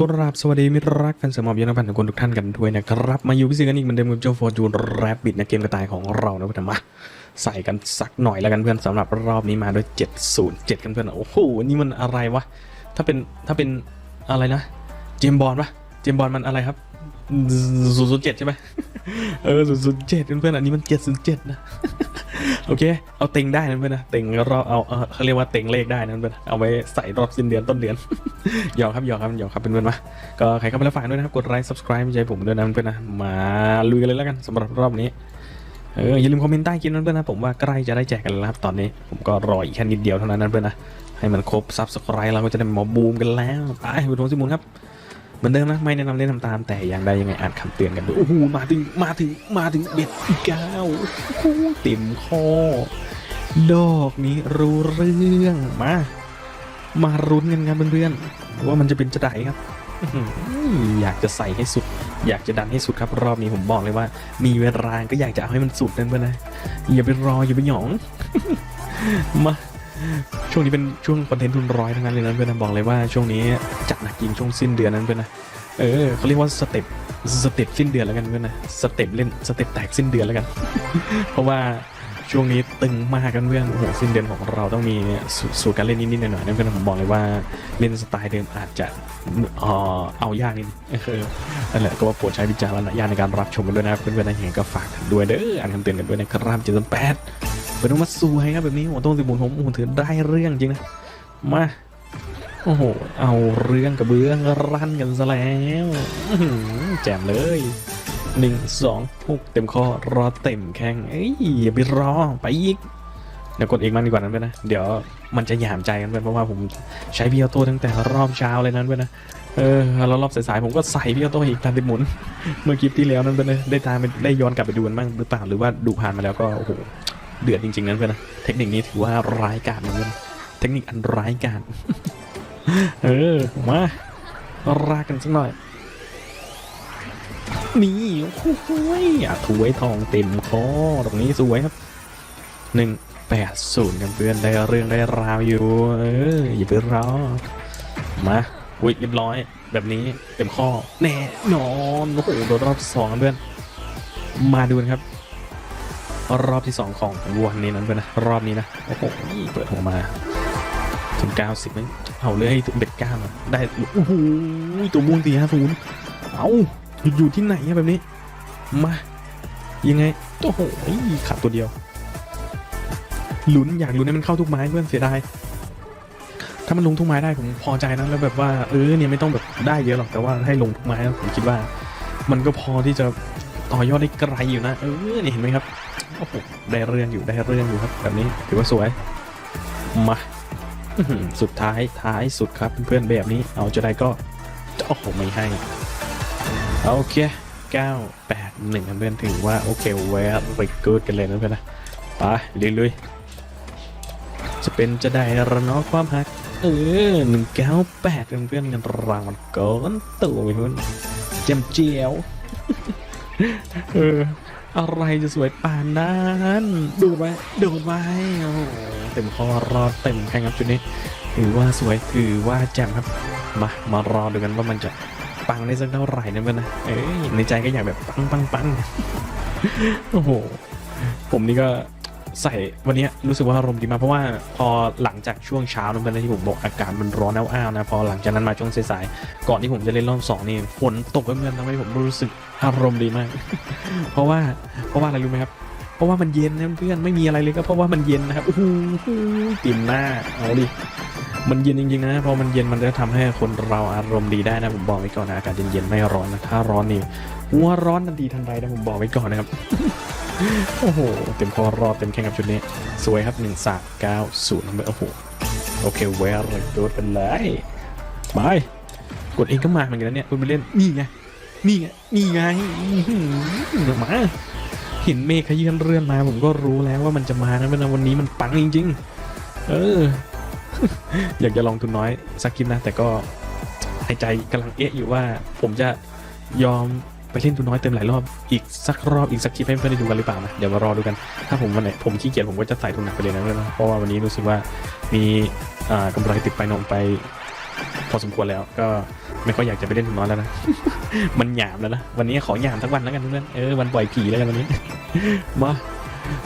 กราบสวัสดีมิตรรักแฟนสมอบยนต์พันธ์ทุกคนทุกท่านกันด้วยนะครับ มาอยู่พิเศษกันอีกเหมือนเดิมกับเจ้าฟอร์จูนแรปบิดในเกมกระต่ายของเรานะเพื่อนมาใส่กันสักหน่อยแล้วกันเพื่อนสำหรับรอบนี้มาด้วย 707 กันเพื่อนโอ้โหนี่มันอะไรวะ ถ้าเป็นถ้าเป็นอะไรนะ เจมบอลปะเจมบอลมันอะไรครับศูนย์ศูนย์เจ็ดใช่ไหมเออศูนย์ศูนเพื่อนๆอันนี้มันเจ็ดศูนย์เจ็ดนะ โอเค เอาเต็งได้นะเพื่อนนะเต็งรอบเอาเอาเขาเรียกว่าเต็งเลขได้นะเพื่อนเอาไว้ใส่รอบสิ้นเดือนต้นเดือนหยอกครับหยอกครับหยอกครับเป็นเพื่อนมาก็ใครเข้ามาแล้วฝากด้วยนะครับกดไลค์ subscribe ใช่ผมด้วยนะเพื่อนนะมาลุยกันเลยแล้วกันสำหรับรอบนี้เอออย่าลืมคอมเมนต์ใต้คลิปนั้นเพื่อนนะผมว่าใกล้จะได้แจกกันแล้วครับตอนนี้ผมก็รออีกแค่นิดเดียวเท่านั้นนะเพื่อนนะให้มันครบ subscribe เราก็จะได้มาบูมกันแล้วไปคุณโทสิมูลครับ เหมือนเดิมนะไม่แนะนำเล่นทำตามแต่อย่างใดยังไงอ่านคำเตือนกันด้วยโอ้โหมาถึงมาถึงมาถึงเบ็ดอีกเก้าโอ้เต็มคอดอกนี้รู้เรื่องมามารุ้นกันครับเพื่อนๆว่ามันจะเป็นจะไดครับอื้อหืออยากจะใส่ให้สุด อยากจะดันให้สุดครับ รอบนี้ผมบอกเลยว่า มีเวลาก็อยากจะเอาให้มันสุดนั่นเพื่อนนะอย่าไปรออย่าไปหยองมา ช่วงนี้เป็นช่วงคอนเทนต์ทุนร้อยทั้งนั้นเลยนะเพื่อนบอกเลยว่าช่วงนี้จัดหนักจริงช่วงสิ้นเดือนนั้นเพื่อนนะเออเขาเรียกว่าสเต็ปสเต็ปสิ้นเดือนแล้วกันเพื่อนนะสเต็ปเล่นสเต็ปแตกสิ้นเดือนแล้วกัน เพราะว่าช่วงนี้ตึงมากกันเพื่อนโอ้โหสิ้นเดือนของเราต้องมีสูสูตรการเล่นนิดๆหน่อยๆนะเพื่อนผมบอกเลยว่าเล่นสไตล์เดิมอาจจะเอายากนิดนั่นแหละก็ว่าโปรดใช้วิจารณญาณในการรับชมกันด้วยนะเพื่อนๆนะเห็นก็ฝากกันด้วยเด้ออ่านคำเตือนกันด้วยนะครับเจ็ดแปด เป็นต้องมาสวยครับแบบนี้โอ้โหต้องสิบุญผมโอ้ถือได้เรื่องจริงนะ มาโอ้โห เอาเรื่องกับเบื้องรันกันซะแล้วแจมเลยหนึ่งสองหกเต็มข้อรอเต็มแข้งเอ้ยอย่าไปรอไปอีกเดี๋ยวกดเองมันดีกว่านั้นไปนะ เดี๋ยวมันจะหยามใจกันไปเพราะว่าผมใช้พี่ออโต้ตั้งแต่รอบเช้าเลยนั้นไปนะเออแล้วรอบสายๆผมก็ใส่พี่ออโต้อีกตามติดหมุน เมื่อคลิปที่แล้วนั้นไปนะได้ตามได้ย้อนกลับไปดูกันบ้างหรือเปล่าหรือว่าดูผ่านมาแล้วก็โอ้โห เดือดจริงๆนั้นไปนะเทคนิคนี้ถือว่าร้ายกาจเหมือนกันเทคนิคอันร้ายกาจเออมารากันสักหน่อยนี่โอ้โหอะถวยทองเต็มคอตรงนี้สวยครับหนึ่งแปดศูนย์กันเพื่อนได้เรื่องได้ราวอยู่ เอออย่าไปรอมาอุ้ยเรียบร้อย แบบนี้เต็มข้อแน่นอนโอ้โหโดนรอบสองเพื่อน มาดูนครับ รอบที่สองของวันนี้นั้นเพื่อนนะ รอบนี้นะ โอ้โหเปิดหัวมา ถึงเก้าสิบไหมเอาเลยให้ถึงเบ็ดเก้าอะได้ โอ้โหตัวม่วงตีห้าศูนย์เอาอยู่อยู่ที่ไหนแบบนี้ มา ยังไง โอ้โหขาดตัวเดียวลุ้นอยากลุ้นให้มันเข้าทุกไม้เพื่อนเสียดายถ้ามันลงทุกไม้ได้ผมพอใจนะแล้วแบบว่าเออเนี่ยไม่ต้องแบบได้เยอะหรอกแต่ว่าให้ลงทุกไม้นะผมคิดว่า มันก็พอที่จะต่อยอดได้ไกลอยู่นะเออเนี่ยเห็นไหมครับ โอ้โหได้เรื่องอยู่ได้เรื่องอยู่ครับแบบนี้ถือว่าสวยมาสุดท้ายท้ายสุดครับเพื่อนๆแบบนี้ เอาจะได้ก็โอ้โหไม่ให้โอเค9 8 1กันเพื่อนถือว่า โอเคแวร์ไปเกิดกันเลยนะเพื่อนนะไปลุยๆจะเป็นจะได้ระนอความหักเออหนึ่งเก้าแปดเพื่อนๆกันรางมันก้อนตัวเพื่อนเจมเจียวเออ อะไรจะสวยป่านนั้นดูดไว้ดูดไว้โอ้เต็มคอรอเต็มแข้งครับชุดนี้ถือว่าสวยถือว่าแจ่มครับ มามารอดูกันว่ามันจะปังได้สักเท่าไหร่นะเพื่อนนะเอ้ยในใจก็อยากแบบปังปังปังโอ้โหผมนี่ก็ ใส่วันนี้รู้สึกว่าอารมณ์ดีมากเพราะว่าพอหลังจากช่วงเช้านั้นเป็นที่ผมบอกอากาศมันร้อนอ้าวๆนะพอหลังจากนั้นมาช่วงสายๆก่อนที่ผมจะเล่นรอบสองนี่ฝนตกเพื่อนๆทำให้ผมรู้สึกอารมณ์ดีมาก เพราะว่าเพราะว่าอะไรรู้ไหมครับเพราะว่ามันเย็นนะเพื่อนไม่มีอะไรเลยก็เพราะว่ามันเย็นนะครับโอ้โหติ่มหน้าเอาดิมันเย็นจริงๆนะพอมันเย็นมันจะทำให้คนเราอารมณ์ดีได้นะผมบอกไว้ก่อนนะอากาศเย็นๆไม่ร้อนนะถ้าร้อนนี่หัวร้อนทันทีทันใดนะผมบอกไว้ก่อนนะครับ โอ้โห เต็มคอรอบเต็มแข้งกับชุดนี้ สวยครับ1 3 9 0โอ้โห โอเคเวร์เลยโดดเป็นเลยไปกดเองก็มาเหมือนกันนะเนี่ยคุณไปเล่น นี่ไง นี่ไง นี่ไงหมา เห็นเมฆขยื่นเรื่อนมา ผมก็รู้แล้วว่ามันจะมานะเป็นวันนี้มันปังจริง ๆ เออ อยากจะลองทุนน้อยสักคลิปนะ แต่ก็ในใจกำลังเอ๊ะอยู่ว่าผมจะยอม ไปเล่นทุนน้อยเต็มหลายรอบอีกสักรอบอีกสักคลิปให้เพื่อนได้ดูกันหรือเปล่านะเดี๋ยวมารอดูกัน ถ้าผมวันไหนผมขี้เกียจผมก็จะใส่ทุนหนักไปเลยนะเพื่อนเพราะว่าวันนี้รู้สึกว่ามีอ่ากำไรติดไปนมไป พอสมควรแล้วก็ไม่ค่อยอยากจะไปเล่นถุงน้อยแล้วนะมันหยามแล้วนะวันนี้ขอหยามทั้งวันแล้วกันเพื่อนเออวันปล่อยผีแล้วกันวันนี้มา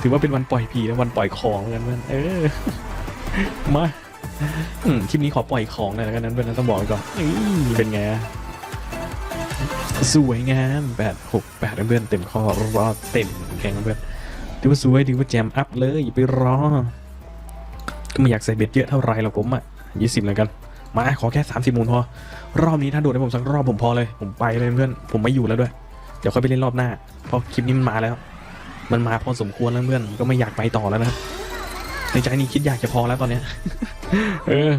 ถือว่าเป็นวันปล่อยผีแล้ววันปล่อยของแล้วกันเพื่อนเออมาคลิปนี้ขอปล่อยของหน่อยแล้วกันนั้นเพื่อนต้องบอกก่อนเป็นไง สวยงามแปดหกแปดเพื่อนเต็มข้อรอเต็มแข่งเพื่อนถือว่าสวยถือว่าแจมอัพเลยอย่าไปรอ ก็ไม่อยากใส่เบ็ดเยอะเท่าไรหรอกผมอะยี่สิบเลยกัน มาขอแค่สามสิบมูลพอ รอบนี้ถ้าโดดให้ผมสักรอบผมพอเลย ผมไปเลยเพื่อน ผมไม่อยู่แล้วด้วย เดี๋ยวค่อยไปเล่นรอบหน้า เพราะคลิปนี้มันมาแล้ว มันมาพอสมควรแล้วเพื่อน ก็ไม่อยากไปต่อแล้วนะในใจนี้คิดอยากจะพอแล้วตอนเนี้ย เออ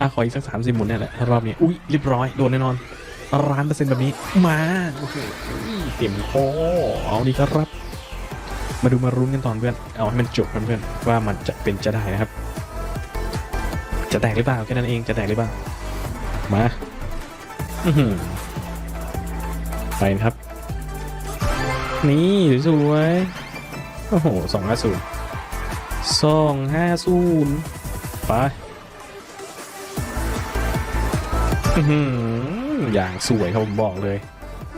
อะขออีกสักสามสิบมุนเนี่ยแหละรอบนี้ อุ้ยเรียบร้อย โดนแน่นอน ร้านเปอร์เซ็นต์แบบนี้มาโอ้โหเต็มคอเอาดีครับ มาดูมารุ้นกันตอนเพื่อน เอาให้มันจบกันเพื่อนว่ามันจะเป็นจะได้นะครับ จะแตกหรือเปล่าแค่นั้นเองจะแตกหรือเปล่ามาไปครับ นี่สวยโอ้โหสองห้าศูนย์สองห้าศูนย์ไปอือ อย่างสวยครับผมบอกเลย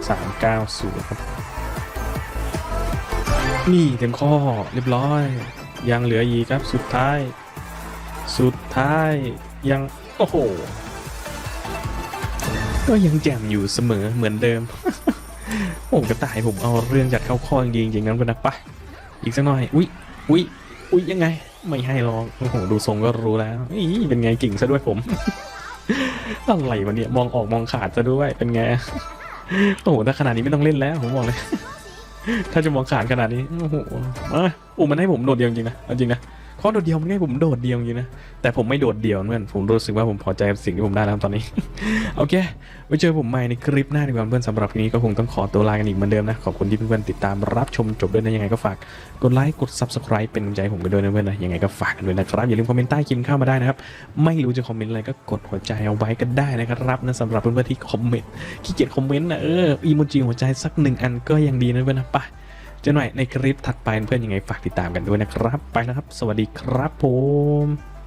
สามเก้าศูนย์ครับนี่เต็มข้อเรียบร้อย ยังเหลืออีกครับสุดท้าย สุดท้ายยัง โอ้โห ก็ยังแจ่มอยู่เสมอเหมือนเดิม โอ้กระต่ายผมเอาเรื่องจัดเข้าข้อจริงๆจริงๆนั้นไปนะปะอีกสักหน่อย อุ๊ยอุ๊ยอุ๊ยยังไง ไม่ให้ลอง โอ้โห ดูทรงก็รู้แล้วอีเป็นไงกิ่งซะด้วยผม อะไรวะเนี่ยมองออกมองขาดซะด้วยเป็นไงโอ้โหถ้าขนาดนี้ไม่ต้องเล่นแล้วผมบอกเลย ถ้าจะมองขาดขนาดนี้โอ้โหมาโอ้มันให้ผมโดดเดียวจริงนะจริงนะข้อโดดเดียวมันให้ผมโดดเดียวจริงนะแต่ผมไม่โดดเดี่ยวเพื่อนผมรู้สึกว่าผมพอใจกับสิ่งที่ผมได้แล้วตอนนี้โอเค ไว้เจอผมใหม่ในคลิปหน้าดีกว่าเพื่อนสำหรับทีนี้ก็คงต้องขอตัวลากันอีกเหมือนเดิมนะ ขอบคุณที่เพื่อนๆติดตามรับชมจบด้วยนะยังไงก็ฝากกดไลค์กด subscribe เป็นกำลังใจผมกันด้วยนะเพื่อนนะยังไงก็ฝากกันด้วยนะครับอย่าลืมคอมเมนต์ใต้คลิปเข้ามาได้นะครับไม่รู้จะคอมเมนต์อะไรก็กดหัวใจเอาไว้ก็ได้นะครับนะสำหรับเพื่อนๆที่คอมเมนต์ขี้เกียจคอมเมนต์นะเอออีโมจิหัวใจสักหนึ่งอันก็ยังดีนะเพื่อนนะไปเจอหน่อยในคลิปถัดไปเพื่อนยังไงฝากติดตามกันด้วยนะครับ ไปแล้วครับ สวัสดีครับผม